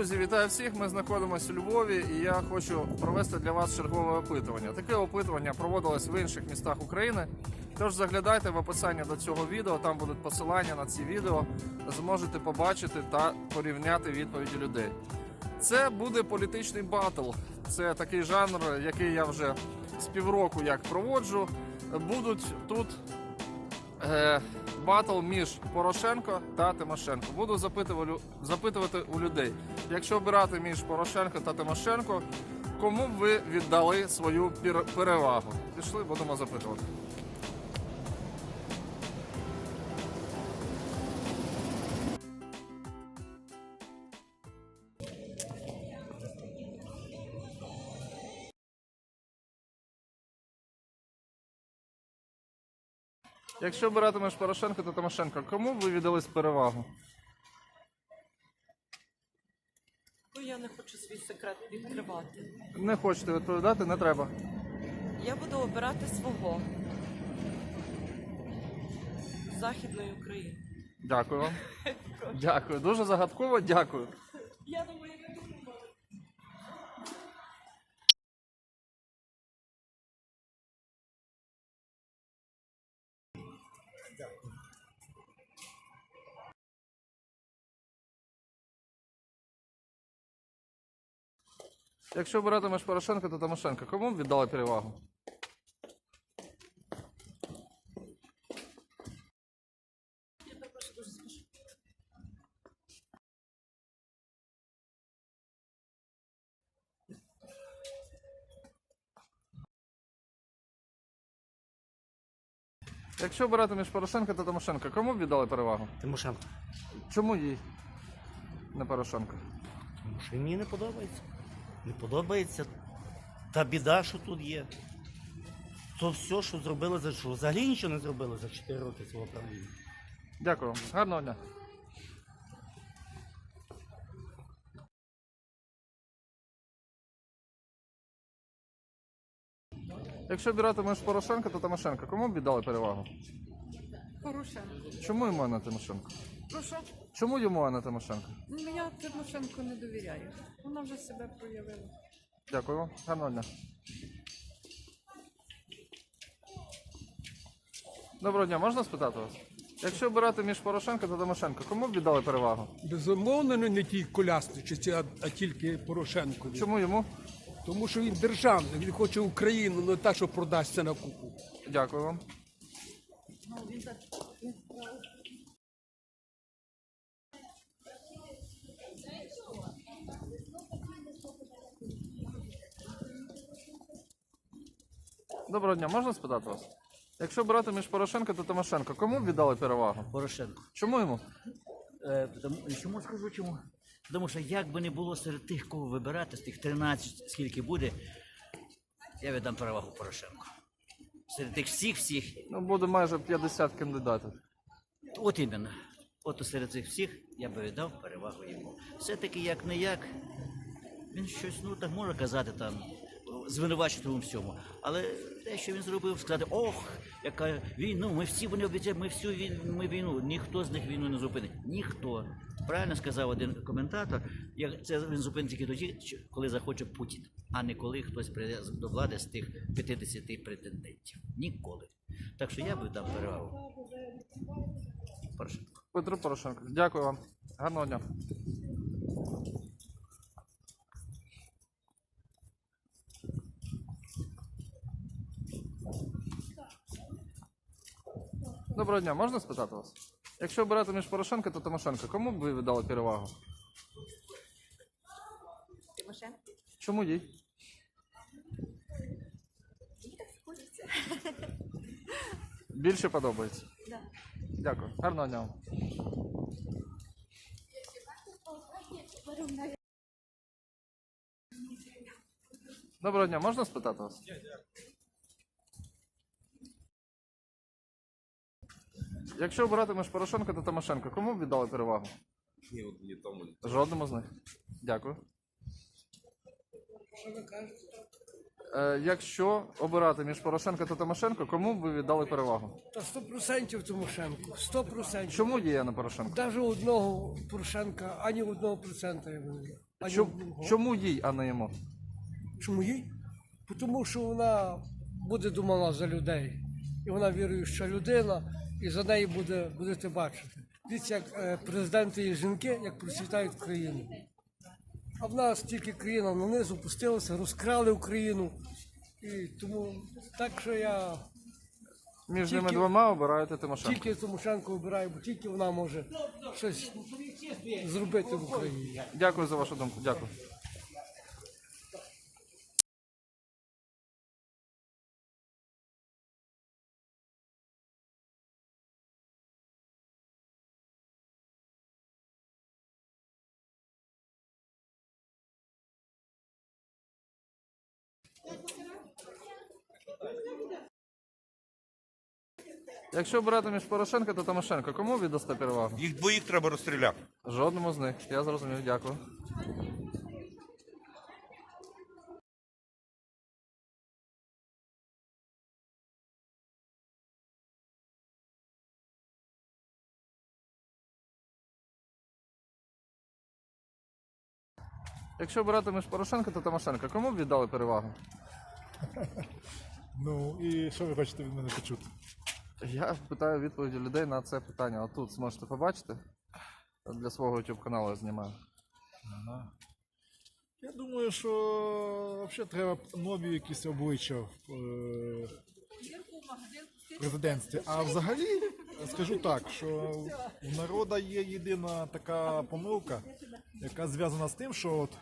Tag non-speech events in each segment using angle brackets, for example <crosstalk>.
Друзі, вітаю всіх. Ми знаходимося у Львові, і я хочу провести для вас чергове опитування. Таке опитування проводилось в інших містах України. Тож заглядайте в описання до цього відео, там будуть посилання на ці відео. Зможете побачити та порівняти відповіді людей. Це буде політичний батл. Це такий жанр, який я вже з півроку як проводжу. Будуть тут е, батл між Порошенко та Тимошенко. Буду запитувати, запитувати у людей. Якщо обирати між Порошенко та Тимошенко, кому б ви віддали свою перевагу? Пішли, будемо запитувати. Якщо обиратимеш Порошенко та Тимошенко, кому б ви віддали перевагу? Ну, я не хочу свій секрет відкривати. Не хочете відповідати, не треба. Я буду обирати свого Західної України. Дякую вам. <laughs> Дякую. Дуже загадково, дякую. Я думаю, Якщо обиратимеш Порошенко та Тимошенко, кому б віддали перевагу? Якщо обиратимеш Порошенко та Тимошенко, кому б віддали перевагу? Тимошенко. Чому їй? Не Порошенко. Тому що мені не подобається. Не подобається та біда, що тут є. То все, що зробили за що? Взагалі нічого не зробили за 4 роки свого правління. Дякую вам. Гарного дня. Якщо обиратимеш Порошенко та Тимошенко, кому б віддали перевагу? Порошенко. Чому йому а Тимошенко? Прошу, Чому йому а не Тимошенко? ну я Тимошенко не довіряю. Вона вже себе проявила. Дякую вам. Гарного дня. Доброго дня, можна спитати вас? Якщо обирати між Порошенко та Тимошенко, кому б віддали перевагу? Безумовно, не не тій колясниці, а, а тільки Порошенкові. Чому йому? Тому що він державний, він хоче Україну, не так, що продасться на купу. Дякую вам. Доброго дня, можна спитати вас? Якщо брати між Порошенко та Тимошенко, кому б віддали перевагу? Порошенко. Чому йому? Е, тому, чому скажу чому? Тому що як би не було серед тих, кого вибирати, з тих 13, скільки буде, я віддам перевагу Порошенку. Серед тих всіх всіх, Ну, буде майже 50 кандидатів. от іменно. От серед цих всіх я би віддав перевагу йому. Все-таки як не як, він щось, ну так може казати там, звинувачувати у всьому. Але те, що він зробив, сказати, ох, яка війна, ми всі вони обіцяють, ми всю війну, ми війну. Ніхто з них війну не зупинить. Ніхто. Правильно сказав один коментатор, як це він зупинить тільки тоді, коли захоче Путін, а не коли хтось прийде до влади з тих 50 претендентів. Ніколи. Так що я би дав перевагу. Порошенко. Петро Порошенко. Дякую вам. Гарного дня. Доброго дня, можна спитати вас? Якщо обирати між Порошенко та Тимошенко, кому б ви віддали перевагу? Тимошенко? Чому їй? Більше подобається? Дякую. Гарного дня. вам. Доброго дня, можна спитати вас? Якщо обирати між Порошенко та Тимошенко, кому б віддали перевагу? Ні, от ні тому. ні. Жодному з них. Дякую. Е, якщо обирати між Порошенко та Тимошенко, кому б ви віддали перевагу? Та 100% Тимошенко. 100%. Чому є Яна Порошенко? Навіть одного Порошенка, ані одного процента я не ані Чому, чому їй, а не йому? Чому їй? Тому що вона буде думала за людей. І вона віруюча людина, і за неї буде, будете бачити. Дивіться, як е, президенти і жінки, як процвітають країну. А в нас тільки країна на низ опустилася, розкрали Україну. І тому так що я Між Тільки- ними двома обираєте Тимошенко. тільки Тимошенко обираю, бо тільки вона може щось зробити в Україні. Дякую за вашу думку. Дякую. Якщо обирати між Порошенко та Тимошенко, кому віддасте перевагу? Їх двоїх треба розстріляти. Жодному з них. Я зрозумів, дякую. Якщо обирати між Порошенко та Тимошенко, кому б віддали перевагу? Ну і що ви хочете від мене почути? Я питаю відповіді людей на це питання. Отут зможете побачити. Для свого YouTube каналу я знімаю. Я думаю, що взагалі треба нові якісь обличчя в е, президентстві. А взагалі скажу так, що в народа є єдина така помилка, яка зв'язана з тим, що от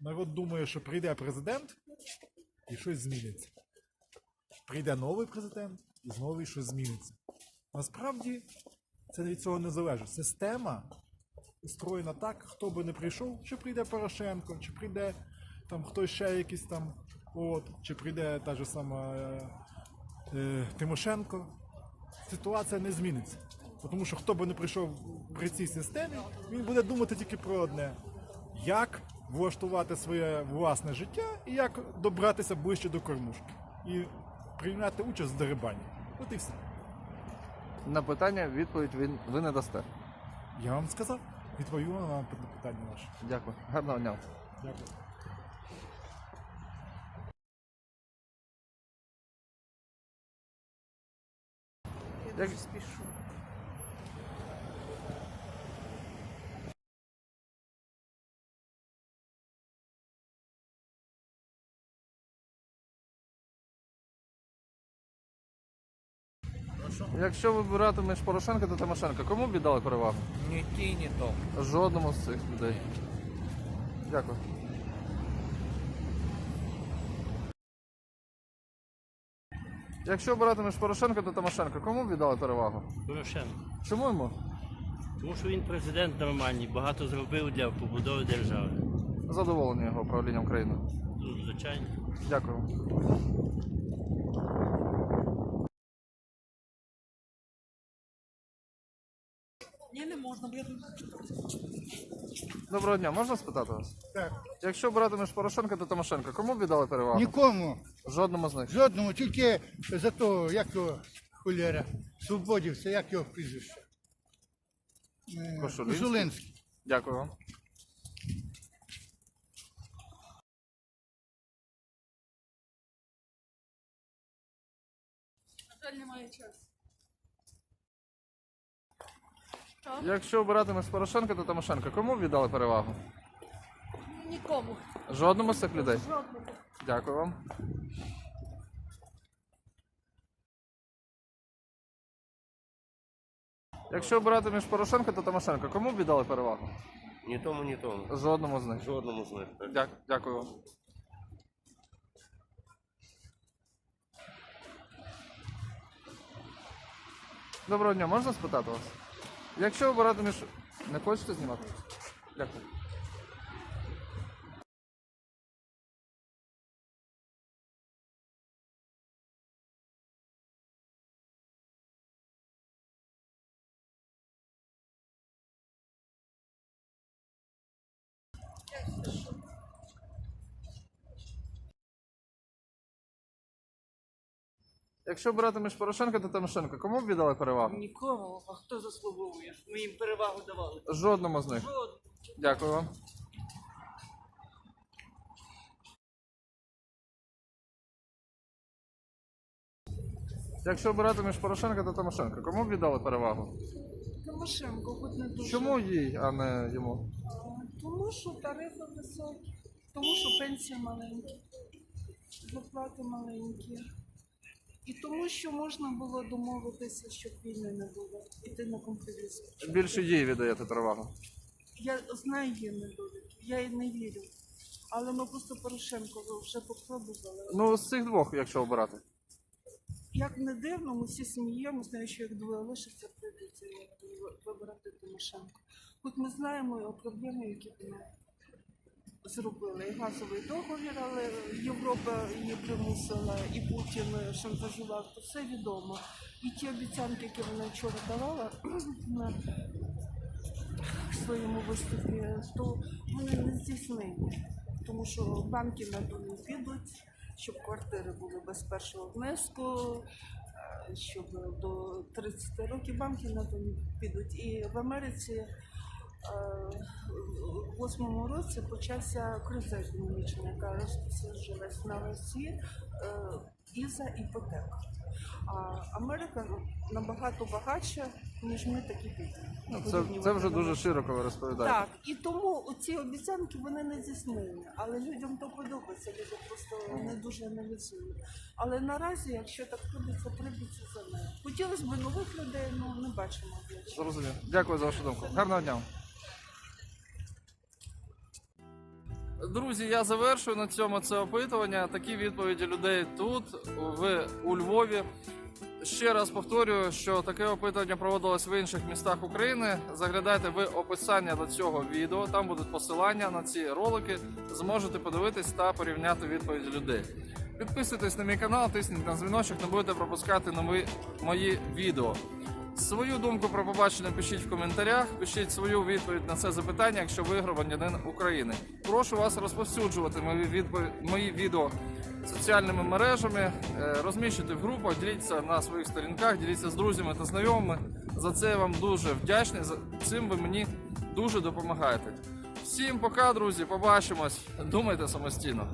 народ думає, що прийде президент і щось зміниться. Прийде новий президент і знову щось зміниться. Насправді це від цього не залежить. Система устроєна так, хто би не прийшов, чи прийде Порошенко, чи прийде там хтось ще якийсь там, от, чи прийде та ж сама е, е, Тимошенко, ситуація не зміниться. Тому що хто би не прийшов при цій системі, він буде думати тільки про одне: як влаштувати своє власне життя і як добратися ближче до кормушки. І прийняти участь в дерибані. От і все. На питання відповідь ви, ви не дасте. Я вам сказав, відповів на вам питання ваше. Дякую. Гарного дня. Дякую. Я Як- дуже спішу. Якщо вибирати між Порошенко та Тимошенко, кому б віддали перевагу? Ні ті, ні то. Жодному з цих людей. Дякую. Якщо обирати між Порошенко та Тимошенко, кому б віддали перевагу? Порошенко. Чому йому? Тому що він президент нормальний, багато зробив для побудови держави. Задоволені його управлінням країни. Звичайно. Дякую. Ні, не можна, бо я тут Доброго дня, можна спитати вас? Так. Якщо обирати між Порошенко та Тимошенко, кому б віддали перевагу? Нікому, Жодному з них. жодному, тільки за того, як його холєра, свободівця, як його прізвище. Е, Кошулінський? Кошулинський. Дякую вам. Якщо обирати між Порошенко та Тимошенко, кому б віддали перевагу? Нікому. Жодному з цих людей? Дякую вам. Якщо обирати між Порошенко та Тимошенко, кому б віддали перевагу? Ні тому, ні тому. Жодному з них. Жодному з них. так. Дя- Дякую вам. Доброго дня, можна спитати вас? Якщо ви між. Не хочете знімати? Дякую. Якщо обирати між Порошенко та Тимошенко, кому б віддали перевагу? Нікому, а хто заслуговує? Ми їм перевагу давали. Жодному з них. Жоден. Дякую вам. Якщо обирати між Порошенко та Тимошенко, кому б віддали перевагу? Тимошенко, хоч не дуже. Чому їй, а не йому? Тому що тарифи високі, тому що пенсії маленькі, зарплати маленькі. І тому, що можна було домовитися, щоб війни не було, іти на компроміс. Більше їй віддаєте перевагу. Я знаю її недоліки, я їй не вірю. Але ми просто Порошенко вже попробували. Ну, з цих двох, якщо обирати. Як не дивно, ми всі сміємося, знаю, що як двоє лишиться, прийдеться вибирати Тимошенко. Хоч ми знаємо його проблеми, які вони зробили. Газовий договір, але Європа її примусила, і Путін шантажував, то все відомо. І ті обіцянки, які вона вчора давала <clears throat> на своєму виступі, то вони не здійснені. Тому що банки на то підуть, щоб квартири були без першого внеску, е, щоб до 30 років банки на то підуть. І в Америці е, в восьмому році почався криза економічна, яка розповсюджилась на Росії е, із-за іпотек. А Америка набагато багатша, ніж ми такі бідні. Ну, Це, це вже дуже широко ви розповідаєте. Так, і тому ці обіцянки вони не здійснені, але людям то подобається, люди просто не дуже аналізують. Але наразі, якщо так прийдеться, прийдеться за нею. Хотілося б нових людей, але не бачимо. Зрозумів. Дякую за вашу думку. Гарного дня. Друзі, я завершую на цьому це опитування. Такі відповіді людей тут, в у Львові. Ще раз повторюю, що таке опитування проводилось в інших містах України. Заглядайте в описання до цього відео. Там будуть посилання на ці ролики. Зможете подивитись та порівняти відповіді людей. Підписуйтесь на мій канал, тисніть на дзвіночок, не будете пропускати нові мої відео. Свою думку про побачення пишіть в коментарях, пишіть свою відповідь на це запитання, якщо ви громадянин України. Прошу вас розповсюджувати мої, відповідь, мої відео соціальними мережами, е, розміщуйте в групах, діліться на своїх сторінках, діліться з друзями та знайомими. За це я вам дуже вдячний. За цим ви мені дуже допомагаєте. Всім пока, друзі, побачимось. Думайте самостійно.